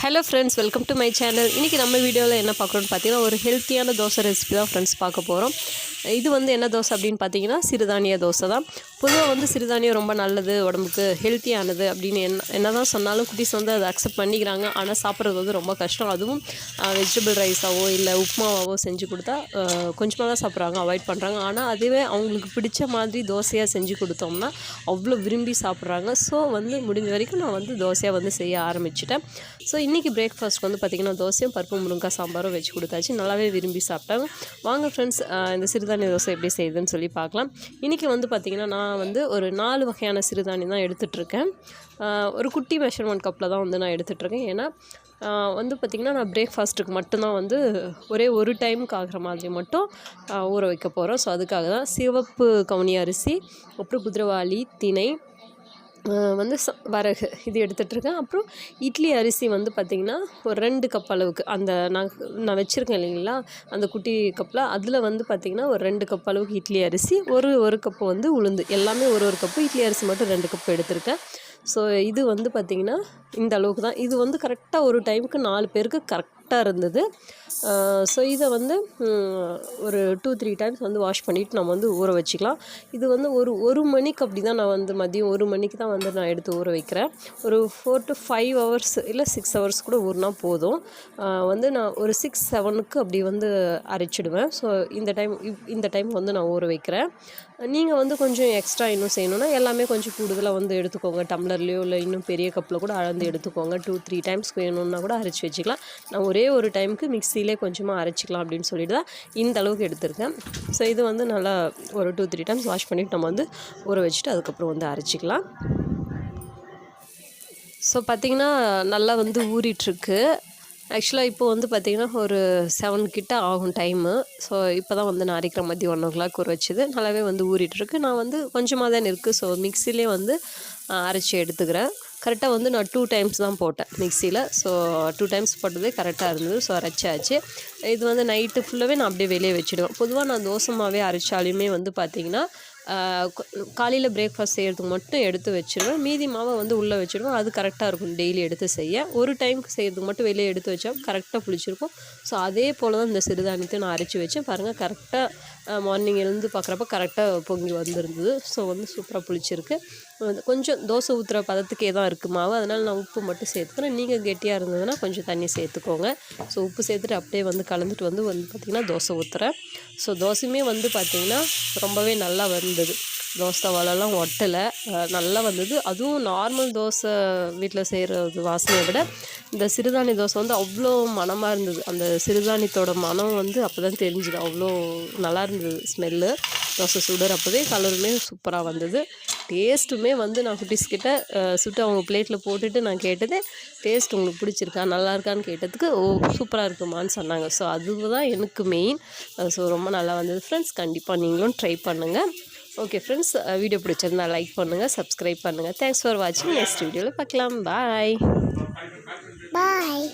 Hello friends welcome to my channel இன்றைக்கி நம்ம வீடியோவில் என்ன பார்க்குறோன்னு பார்த்தீங்கன்னா ஒரு ஹெல்த்தியான தோசை ரெசிபி தான் ஃப்ரெண்ட்ஸ் பார்க்க போகிறோம் இது வந்து என்ன தோசை அப்படின்னு பார்த்தீங்கன்னா சிறுதானிய தோசை தான். பொதுவாக வந்து சிறுதானியம் ரொம்ப நல்லது உடம்புக்கு ஹெல்த்தியானது அப்படின்னு என்ன என்ன தான் சொன்னாலும் குட்டீஸ் வந்து அதை அக்செப்ட் பண்ணிக்கிறாங்க. ஆனால் சாப்பிட்றது வந்து ரொம்ப கஷ்டம். அதுவும் வெஜிடபிள் ரைஸாவோ இல்லை உப்புமாவாவோ செஞ்சு கொடுத்தா கொஞ்சமாக தான் சாப்பிட்றாங்க அவாய்ட் பண்ணுறாங்க ஆனால் அதுவே அவங்களுக்கு பிடிச்ச மாதிரி தோசையாக செஞ்சு கொடுத்தோம்னா அவ்வளோ விரும்பி சாப்பிட்றாங்க. ஸோ வந்து முடிஞ்ச வரைக்கும் நான் வந்து தோசையாக வந்து செய்ய ஆரம்பிச்சிட்டேன். ஸோ இன்றைக்கி பிரேக்ஃபாஸ்ட் வந்து பார்த்திங்கன்னா தோசையும் பருப்பு முருங்காய் சாம்பாரும் வச்சு கொடுத்தாச்சு. நல்லாவே விரும்பி சாப்பிட்டாங்க. வாங்க ஃப்ரெண்ட்ஸ் இந்த சிறுதானிய தோசை எப்படி செய்யுதுன்னு சொல்லி பார்க்கலாம். இன்றைக்கி வந்து பார்த்திங்கன்னா நான் வந்து ஒரு நாலு வகையான சிறுதானியம் தான் எடுத்துகிட்ருக்கேன் ஒரு குட்டி மெஷர்மெண்ட் கப்பில் தான் வந்து நான் எடுத்துகிட்ருக்கேன் ஏன்னா வந்து பார்த்திங்கன்னா நான் பிரேக்ஃபாஸ்ட்டுக்கு மட்டும்தான் வந்து ஒரே ஒரு டைமுக்கு ஆகிற மாதிரி மட்டும் ஊற வைக்க போகிறோம் ஸோ அதுக்காக தான் சிவப்பு கவுனி அரிசி அப்புறம் குதிரவாளி திணை வந்து ச வரகு இது எடுத்துகிட்ருக்கேன் அப்புறம் இட்லி அரிசி வந்து பார்த்திங்கன்னா ஒரு ரெண்டு கப் அளவுக்கு. அந்த நான் நான் வச்சுருக்கேன் இல்லைங்களா? அந்த குட்டி கப்பில் அதில் வந்து பார்த்திங்கன்னா ஒரு ரெண்டு கப் அளவுக்கு இட்லி அரிசி ஒரு ஒரு கப்பு வந்து உளுந்து. எல்லாமே ஒரு ஒரு கப்பு இட்லி அரிசி மட்டும் ரெண்டு கப் எடுத்திருக்கேன். ஸோ இது வந்து பார்த்திங்கன்னா இந்த அளவுக்கு தான். இது வந்து கரெக்டாக ஒரு டைமுக்கு நாலு பேருக்கு கரெக்ட் கரெக்டாக இருந்தது. ஸோ இதை வந்து ஒரு டூ த்ரீ டைம்ஸ் வந்து வாஷ் பண்ணிவிட்டு நம்ம வந்து ஊற வச்சுக்கலாம். இது வந்து ஒரு ஒரு மணிக்கு அப்படி தான் நான் வந்து மதியம் ஒரு மணிக்கு தான் வந்து நான் எடுத்து ஊற வைக்கிறேன். ஒரு ஃபோர் டு ஃபைவ் ஹவர்ஸ் இல்லை சிக்ஸ் ஹவர்ஸ் கூட ஊறினா போதும். வந்து நான் ஒரு சிக்ஸ் செவனுக்கு அப்படி வந்து அரைச்சிடுவேன். ஸோ இந்த டைம் இந்த டைம் வந்து நான் ஊற வைக்கிறேன். நீங்கள் வந்து கொஞ்சம் எக்ஸ்ட்ரா இன்னும் செய்யணுன்னா எல்லாமே கொஞ்சம் கூடுதலாக வந்து எடுத்துக்கோங்க. டம்ளர்லேயோ இல்லை இன்னும் பெரிய கப்பில் கூட அளந்து எடுத்துக்கோங்க. டூ த்ரீ டைம்ஸ் வேணும்னா கூட அரைச்சி வச்சுக்கலாம். நான் ஒரே ஒரு டைமுக்கு மிக்சிலே கொஞ்சமாக அரைச்சிக்கலாம் அப்படின்னு சொல்லிட்டு தான் இந்த அளவுக்கு எடுத்திருக்கேன். ஸோ இது வந்து நல்லா ஒரு டூ த்ரீ டைம்ஸ் வாஷ் பண்ணிவிட்டு நம்ம வந்து ஊற வச்சுட்டு அதுக்கப்புறம் வந்து அரைச்சிக்கலாம். ஸோ பார்த்திங்கன்னா நல்லா வந்து ஊறிட்டுருக்கு. ஆக்சுவலாக இப்போ வந்து பார்த்திங்கன்னா ஒரு செவன் கிட்ட ஆகும் டைமு ஸோ இப்போ தான் வந்து நான் அரைக்கிற மதியம் ஒன் ஓ கிளாக் ஒரு வச்சது. நல்லாவே வந்து ஊறிட்டுருக்கு நான் வந்து கொஞ்சமாக தான் இருக்குது ஸோ மிக்சிலே வந்து அரைச்சி எடுத்துக்கிறேன். கரெக்டாக வந்து நான் டூ டைம்ஸ் தான் போட்டேன் மிக்சியில் ஸோ டூ டைம்ஸ் போட்டதே கரெக்டாக இருந்தது. ஸோ அரைச்சாச்சு. இது வந்து நைட்டு ஃபுல்லாகவே நான் அப்படியே வெளியே வச்சுடுவேன். பொதுவாக நான் தோசை மாவே அரைச்சாலுமே வந்து பார்த்திங்கன்னா காலையில் பிரேக்ஃபாஸ்ட் செய்கிறதுக்கு மட்டும் எடுத்து வச்சுருவேன். மீதி மாவை வந்து உள்ளே வச்சுருவேன். அது கரெக்டாக இருக்கும். டெய்லி எடுத்து செய்ய. ஒரு டைமுக்கு செய்கிறதுக்கு மட்டும் வெளியே எடுத்து வச்சா கரெக்டாக புளிச்சிருக்கும். ஸோ அதே போல் தான் இந்த சிறுதானியத்தை நான் அரைச்சி வச்சேன். பாருங்கள் கரெக்டாக மார்னிங் எழுந்து பார்க்குறப்ப கரெக்டாக பொங்கி வந்திருந்தது. ஸோ வந்து சூப்பராக புளிச்சிருக்கு. வந்து கொஞ்சம் தோசை ஊற்றுற பதத்துக்கே தான் இருக்குது மாவு. அதனால் நான் உப்பு மட்டும் சேர்த்துக்கிறேன். நீங்கள் கெட்டியாக இருந்ததுன்னா கொஞ்சம் தண்ணி சேர்த்துக்கோங்க. ஸோ உப்பு சேர்த்துட்டு அப்படியே வந்து கலந்துட்டு வந்து வந்து பார்த்திங்கன்னா தோசை ஊற்றுறேன் ஸோ தோசையுமே வந்து பார்த்திங்கன்னா ரொம்பவே நல்லா வந்து வந்தது. தோசை வலைலாம் ஒட்டலை. நல்லா வந்தது. அதுவும் நார்மல் தோசை வீட்டில் செய்கிறது வாசனையை விட இந்த சிறுதானிய தோசை வந்து அவ்வளோ மனமாக இருந்தது. அந்த சிறுதானியத்தோட மனம் வந்து அப்போ தான் தெரிஞ்சுது. அவ்வளோ நல்லா இருந்தது ஸ்மெல்லு தோசை சுடுறப்பவே கலருமே சூப்பராக வந்தது. டேஸ்ட்டுமே வந்து நான் குட்டீஸ் கிட்ட சுட்டு அவங்க பிளேட்டில் போட்டுட்டு நான் கேட்டது டேஸ்ட் உங்களுக்கு பிடிச்சிருக்கா? நல்லா இருக்கான்னு கேட்டதுக்கு ஓ சூப்பராக இருக்குமான்னு சொன்னாங்க. ஸோ அதுதான் எனக்கு மெயின் ஸோ ரொம்ப நல்லா வந்தது ஃப்ரெண்ட்ஸ் கண்டிப்பாக நீங்களும் ட்ரை பண்ணுங்கள் ஓகே ஃப்ரெண்ட்ஸ் வீடியோ பிடிச்சிருந்தா லைக் பண்ணுங்கள் சப்ஸ்கிரைப் பண்ணுங்கள் தேங்க்ஸ் ஃபார் வாட்சிங் நெக்ஸ்ட் வீடியோவில் பார்க்கலாம். பாய் பாய்